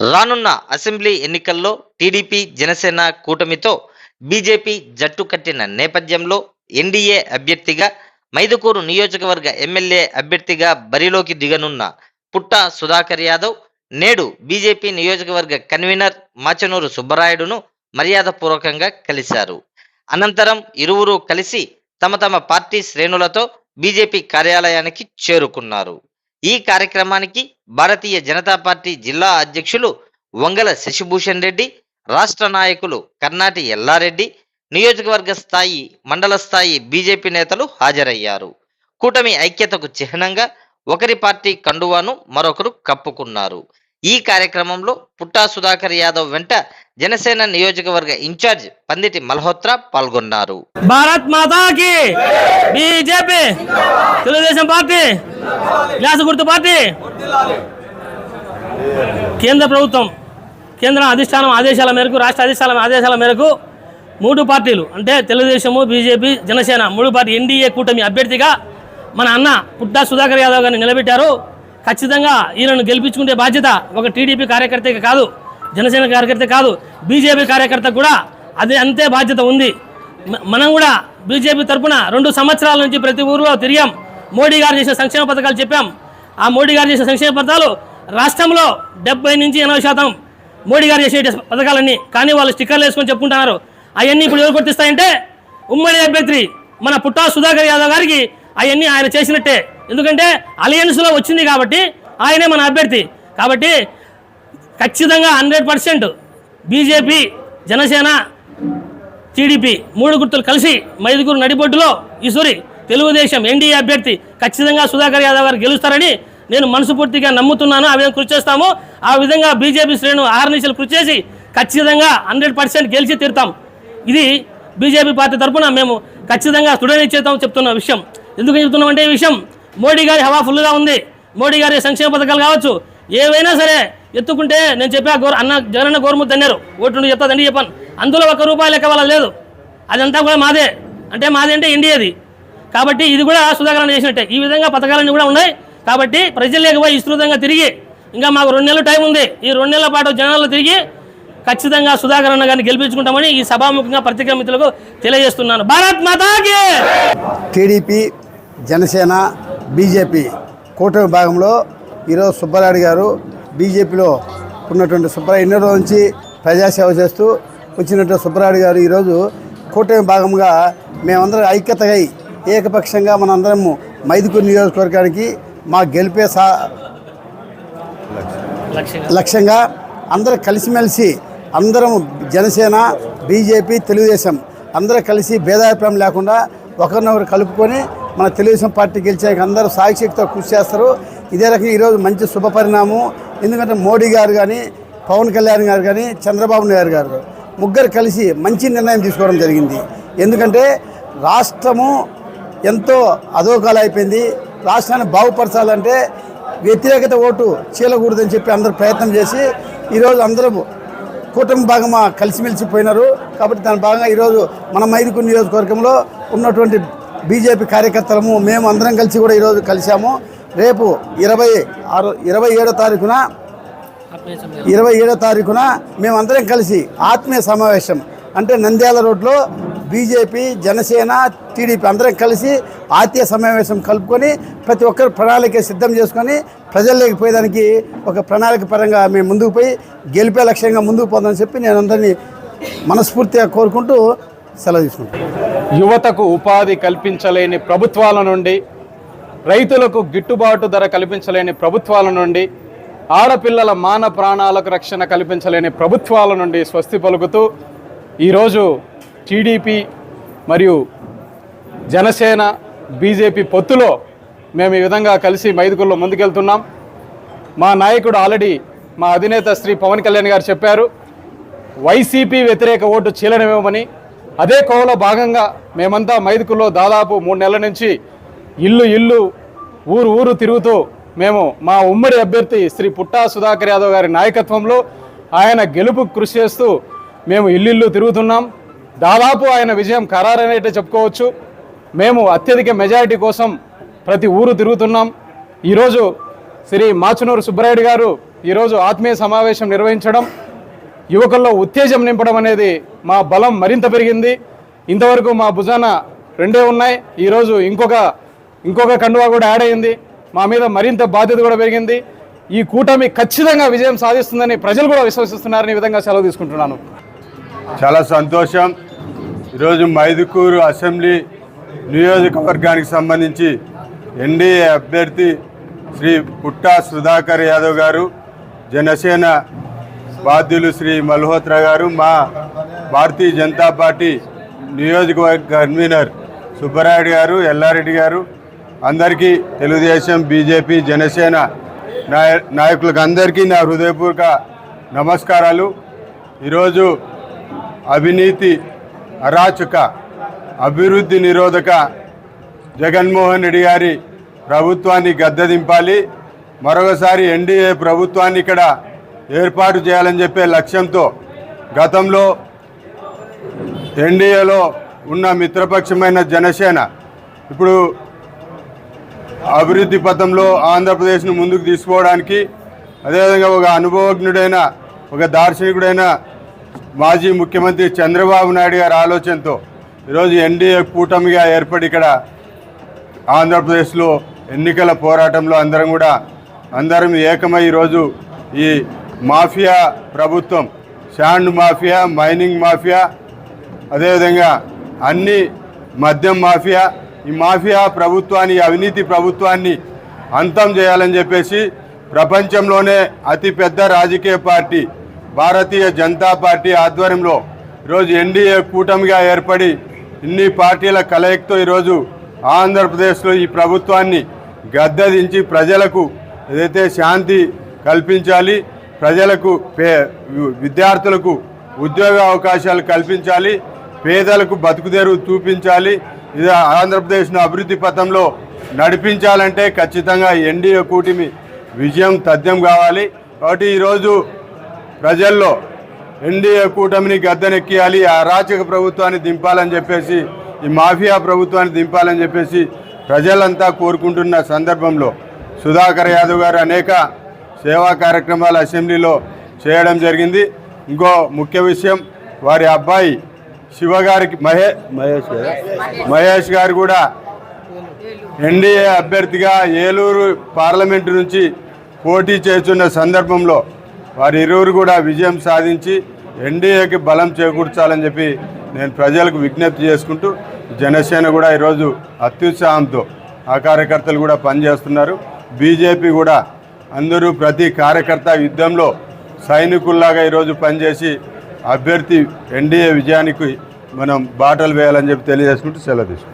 రానున్న అసెంబ్లీ ఎన్నికల్లో TDP Janasena కూటమితో BJP జట్టు కట్టిన నేపథ్యంలో ఎన్డీఏ అభ్యర్థిగా మైదుకూరు నియోజకవర్గ ఎమ్మెల్యే అభ్యర్థిగా బరిలోకి దిగనున్న పుట్ట సుధాకర్ యాదవ్ నేడు బీజేపీ నియోజకవర్గ కన్వీనర్ మాచనూరు సుబ్బరాయుడును మర్యాదపూర్వకంగా కలిశారు. అనంతరం ఇరువురు కలిసి తమ తమ పార్టీ శ్రేణులతో బీజేపీ కార్యాలయానికి చేరుకున్నారు. ఈ కార్యక్రమానికి భారతీయ జనతా పార్టీ జిల్లా అధ్యక్షులు వంగల శశిభూషణ్ రెడ్డి రాష్ట్ర నాయకులు కర్ణాటి ఎల్లారెడ్డి నియోజకవర్గ స్థాయి మండల స్థాయి బీజేపీ నేతలు హాజరయ్యారు. కూటమి ఐక్యతకు చిహ్నంగా ఒకరి పార్టీ కండువాను మరొకరు కప్పుకున్నారు. ఈ కార్యక్రమంలో పుట్టా సుధాకర్ యాదవ్ వెంట జనసేన నియోజకవర్గ ఇన్ఛార్జ్ పందిటి మల్హోత్రా పాల్గొన్నారు. భారత్ మాతాకి బీజేపీ తెలుగుదేశం పార్టీ గ్లాసు గుర్తు పార్టీ. కేంద్ర ప్రభుత్వం కేంద్ర అధిష్టానం ఆదేశాల మేరకు రాష్ట్ర అధిష్టానం ఆదేశాల మేరకు మూడు పార్టీలు అంటే తెలుగుదేశము బీజేపీ జనసేన మూడు పార్టీ ఎన్డీఏ కూటమి అభ్యర్థిగా మన అన్న పుట్టా సుధాకర్ యాదవ్ గారిని నిలబెట్టారు. ఖచ్చితంగా ఈయనను గెలిపించుకునే బాధ్యత ఒక టీడీపీ కార్యకర్తకి కాదు జనసేన కార్యకర్త కాదు బీజేపీ కార్యకర్త కూడా అది అంతే బాధ్యత ఉంది. మనం కూడా బీజేపీ తరఫున రెండు సంవత్సరాల నుంచి ప్రతి ఊరిలో తిరిగాం. మోడీ గారు చేసిన సంక్షేమ పథకాలు చెప్పాం. ఆ మోడీ గారు చేసిన సంక్షేమ పథకాలు రాష్ట్రంలో డెబ్బై నుంచి ఎనభై శాతం మోడీ గారు చేసే పథకాలన్నీ కానీ వాళ్ళు స్టిక్కర్లు వేసుకొని చెప్పుకుంటున్నారు. అవన్నీ ఇప్పుడు ఎవరు గుర్తిస్తాయంటే ఉమ్మడి అభ్యర్థి మన పుట్టా సుధాకర్ యాదవ్ గారికి అవన్నీ ఆయన చేసినట్టే. ఎందుకంటే అలయన్స్లో వచ్చింది కాబట్టి ఆయనే మన అభ్యర్థి. కాబట్టి ఖచ్చితంగా hundred percent BJP Janasena TDP మూడు గుర్తులు కలిసి మైదుగురు నడిబొడ్డులో సూరి తెలుగుదేశం ఎన్డీఏ అభ్యర్థి ఖచ్చితంగా సుధాకర్ యాదవ్ గారు గెలుస్తారని నేను మనసుపూర్తిగా నమ్ముతున్నాను. ఆ విధంగా కృషి చేస్తాము. ఆ విధంగా బీజేపీ శ్రేణు ఆహర్నిశలు కృషి చేసి ఖచ్చితంగా హండ్రెడ్ పర్సెంట్ గెలిచి తీరుతాం. ఇది బీజేపీ పార్టీ తరఫున మేము ఖచ్చితంగా దృఢనిశ్చేతం చెప్తున్న విషయం. ఎందుకు చెప్తున్నామంటే ఈ విషయం? మోడీ గారి హవా ఫుల్గా ఉంది. మోడీ గారి సంక్షేమ పథకాలు కావచ్చు. ఏవైనా సరే ఎత్తుకుంటే నేను చెప్పా గోర అన్న జగనన్న గోరుముద్దు అన్నారు. ఓటు నుండి చెప్తా చెప్పాను. అందులో ఒక్క రూపాయి లెక్క వాళ్ళ లేదు. అదంతా కూడా మాదే. అంటే మాదే అంటే ఇండియాది కాబట్టి ఇది కూడా సుధాకరణ చేసినట్టే. ఈ విధంగా పథకాలన్నీ కూడా ఉన్నాయి. కాబట్టి ప్రజల్లోకి పోయి విస్తృతంగా తిరిగి ఇంకా మాకు రెండు నెలలు టైం ఉంది. ఈ రెండు నెలల పాటు జనాల్లో తిరిగి ఖచ్చితంగా సుధాకరణ గారిని గెలిపించుకుంటామని ఈ సభాముఖంగా పత్రికా మిత్రులకు తెలియజేస్తున్నాను. భారత్ మాతాకి! టీడీపీ జనసేన బీజేపీ కూటమి భాగంలో ఈరోజు సుబ్బారెడ్డి గారు బీజేపీలో ఉన్నటువంటి సుబ్బారెడ్డి ఎన్నో రోజుల నుంచి ప్రజాసేవ చేస్తూ వచ్చినటువంటి సుబ్బారెడ్డి గారు ఈరోజు కూటమి భాగంగా మేమందరం ఐక్యతగా ఏకపక్షంగా మనందరము మైదుకూరు నియోజకవర్గానికి మా గెలిపే సా లక్ష్యంగా. అందరూ కలిసిమెలిసి అందరం జనసేన బీజేపీ తెలుగుదేశం అందరూ కలిసి భేదాభిప్రాయం లేకుండా ఒకరినొకరు కలుపుకొని మన తెలుగుదేశం పార్టీ గెలిచాక అందరూ సాక్షితో కృషి చేస్తారు. ఇదే రకంగా ఈరోజు మంచి శుభ పరిణామం. ఎందుకంటే మోడీ గారు కానీ పవన్ కళ్యాణ్ గారు కానీ చంద్రబాబు నాయుడు గారు ముగ్గురు కలిసి మంచి నిర్ణయం తీసుకోవడం జరిగింది. ఎందుకంటే రాష్ట్రము ఎంతో అధోకాలు అయిపోయింది. రాష్ట్రాన్ని బాగుపరచాలంటే వ్యతిరేకత ఓటు చీలకూడదని చెప్పి అందరూ ప్రయత్నం చేసి ఈరోజు అందరూ కూటమి భాగమా కలిసిమెలిసిపోయినారు కాబట్టి దాని భాగంగా ఈరోజు మన మైదుకు నియోజకవర్గంలో ఉన్నటువంటి బీజేపీ కార్యకర్తలము మేము అందరం కలిసి కూడా ఈరోజు కలిసాము రేపు ఇరవై ఆరు ఇరవై ఏడో తారీఖున ఇరవై ఏడో తారీఖున మేమందరం కలిసి ఆత్మీయ సమావేశం అంటే నంద్యాల రోడ్లో బీజేపీ జనసేన టీడీపీ అందరం కలిసి ఆత్మీయ సమావేశం కలుపుకొని ప్రతి ఒక్కరు ప్రణాళిక సిద్ధం చేసుకొని ప్రజల్లోకి పోయేదానికి ఒక ప్రణాళిక పరంగా మేము ముందుకు పోయి గెలిపే లక్ష్యంగా ముందుకు పోదామని చెప్పి నేను అందరినీ మనస్ఫూర్తిగా కోరుకుంటూ సెలవు తీసుకుంటాను యువతకు ఉపాధి కల్పించలేని ప్రభుత్వాల నుండి రైతులకు గిట్టుబాటు ధర కల్పించలేని ప్రభుత్వాల నుండి ఆడపిల్లల మాన ప్రాణాలకు రక్షణ కల్పించలేని ప్రభుత్వాల నుండి స్వస్తి పలుకుతూ ఈరోజు టీడీపీ మరియు జనసేన బీజేపీ పొత్తులో మేము ఈ విధంగా కలిసి మైదుగుల్లో ముందుకెళ్తున్నాం. మా నాయకుడు ఆల్రెడీ మా అధినేత శ్రీ పవన్ కళ్యాణ్ గారు చెప్పారు వైసీపీ వ్యతిరేక ఓటు చీలనివ్వమని. అదే కోవలో భాగంగా మేమంతా మైదుకుల్లో దాదాపు మూడు నెలల నుంచి ఇల్లు ఇల్లు ఊరు ఊరు తిరుగుతూ మేము మా ఉమ్మడి అభ్యర్థి శ్రీ పుట్టా సుధాకర్ యాదవ్ గారి నాయకత్వంలో ఆయన గెలుపు కృషి చేస్తూ మేము ఇల్లు తిరుగుతున్నాం. దాదాపు ఆయన విజయం ఖరారనేటే చెప్పుకోవచ్చు. మేము అత్యధిక మెజారిటీ కోసం ప్రతి ఊరు తిరుగుతున్నాం. ఈరోజు శ్రీ మాచునూరు సుబ్బరాయుడు గారు ఈరోజు ఆత్మీయ సమావేశం నిర్వహించడం యువకుల్లో ఉత్తేజం నింపడం అనేది మా బలం మరింత పెరిగింది. ఇంతవరకు మా భుజాన రెండే ఉన్నాయి. ఈరోజు ఇంకొక ఇంకొక కండువా కూడా యాడ్ అయింది. మా మీద మరింత బాధ్యత కూడా పెరిగింది. ఈ కూటమి ఖచ్చితంగా విజయం సాధిస్తుందని ప్రజలు కూడా విశ్వసిస్తున్నారని ఈ విధంగా సెలవు తీసుకుంటున్నాను. చాలా సంతోషం. ఈరోజు మైదుకూరు అసెంబ్లీ నియోజకవర్గానికి సంబంధించి ఎన్డీఏ అభ్యర్థి శ్రీ పుట్టా సుధాకర్ యాదవ్ గారు జనసేన బాధ్యులు శ్రీ మల్హోత్రా గారు మా భారతీయ జనతా పార్టీ నియోజకవర్గ కన్వీనర్ సుబ్బరాయుడు గారు ఎల్లారెడ్డి గారు అందరికీ తెలుగుదేశం బీజేపీ జనసేన నాయ నాయకులకు అందరికీ నా హృదయపూర్వక నమస్కారాలు. ఈరోజు అవినీతి అరాచక అభివృద్ధి నిరోధక జగన్మోహన్ రెడ్డి గారి ప్రభుత్వాన్ని గద్దెదింపాలి మరొకసారి ఎన్డీఏ ప్రభుత్వాన్ని ఇక్కడ ఏర్పాటు చేయాలని చెప్పే లక్ష్యంతో గతంలో ఎన్డీఏలో ఉన్న మిత్రపక్షమైన జనసేన ఇప్పుడు అభివృద్ధి పథంలో ఆంధ్రప్రదేశ్ను ముందుకు తీసుకోవడానికి అదేవిధంగా ఒక అనుభవజ్ఞుడైన ఒక దార్శనికుడైన మాజీ ముఖ్యమంత్రి చంద్రబాబు నాయుడు గారి ఆలోచనతో ఈరోజు ఎన్డీఏ కూటమిగా ఏర్పడి ఇక్కడ ఆంధ్రప్రదేశ్లో ఎన్నికల పోరాటంలో అందరం కూడా అందరం ఏకమై ఈరోజు ఈ మాఫియా ప్రభుత్వం శాండ్ మాఫియా మైనింగ్ మాఫియా అదేవిధంగా అన్ని మద్యం మాఫియా ఈ మాఫియా ప్రభుత్వాన్ని అవినీతి ప్రభుత్వాన్ని అంతం చేయాలని చెప్పేసి ప్రపంచంలోనే అతిపెద్ద రాజకీయ పార్టీ భారతీయ జనతా పార్టీ ఆధ్వర్యంలో ఈరోజు ఎన్డీఏ కూటమిగా ఏర్పడి ఇన్ని పార్టీల కలయికతో ఈరోజు ఆంధ్రప్రదేశ్లో ఈ ప్రభుత్వాన్ని గద్దదించి ప్రజలకు ఏదైతే శాంతి కల్పించాలి ప్రజలకు పే విద్యార్థులకు ఉద్యోగ అవకాశాలు కల్పించాలి పేదలకు బతుకుదేరు చూపించాలి ఇది ఆంధ్రప్రదేశ్ను అభివృద్ధి పథంలో నడిపించాలంటే ఖచ్చితంగా ఎన్డీఏ కూటమి విజయం తథ్యం కావాలి. కాబట్టి ఈరోజు ప్రజల్లో ఎన్డీఏ కూటమిని గద్దెనెక్కియాలి ఆ అరాచక ప్రభుత్వాన్ని దింపాలని చెప్పేసి ఈ మాఫియా ప్రభుత్వాన్ని దింపాలని చెప్పేసి ప్రజలంతా కోరుకుంటున్న సందర్భంలో సుధాకర్ యాదవ్ గారు అనేక సేవా కార్యక్రమాలు అసెంబ్లీలో చేయడం జరిగింది. ఇంకో ముఖ్య విషయం వారి అబ్బాయి శివ గారికి మహే మహేష్ గారు? మహేష్ గారు కూడా ఎన్డీఏ అభ్యర్థిగా ఏలూరు పార్లమెంటు నుంచి పోటీ చేస్తున్న సందర్భంలో వారి ఇరువురు కూడా విజయం సాధించి ఎన్డీఏకి బలం చేకూర్చాలని చెప్పి నేను ప్రజలకు విజ్ఞప్తి చేసుకుంటూ జనసేన కూడా ఈరోజు అత్యుత్సాహంతో ఆ కార్యకర్తలు కూడా పనిచేస్తున్నారు. బీజేపీ కూడా అందరూ ప్రతి కార్యకర్త యుద్ధంలో సైనికుల్లాగా ఈరోజు పనిచేసి అభ్యర్థి ఎన్డీఏ విజయానికి మనం బాటలు వేయాలని చెప్పి తెలియజేసుకుంటూ సెలవు తీసుకుంటాం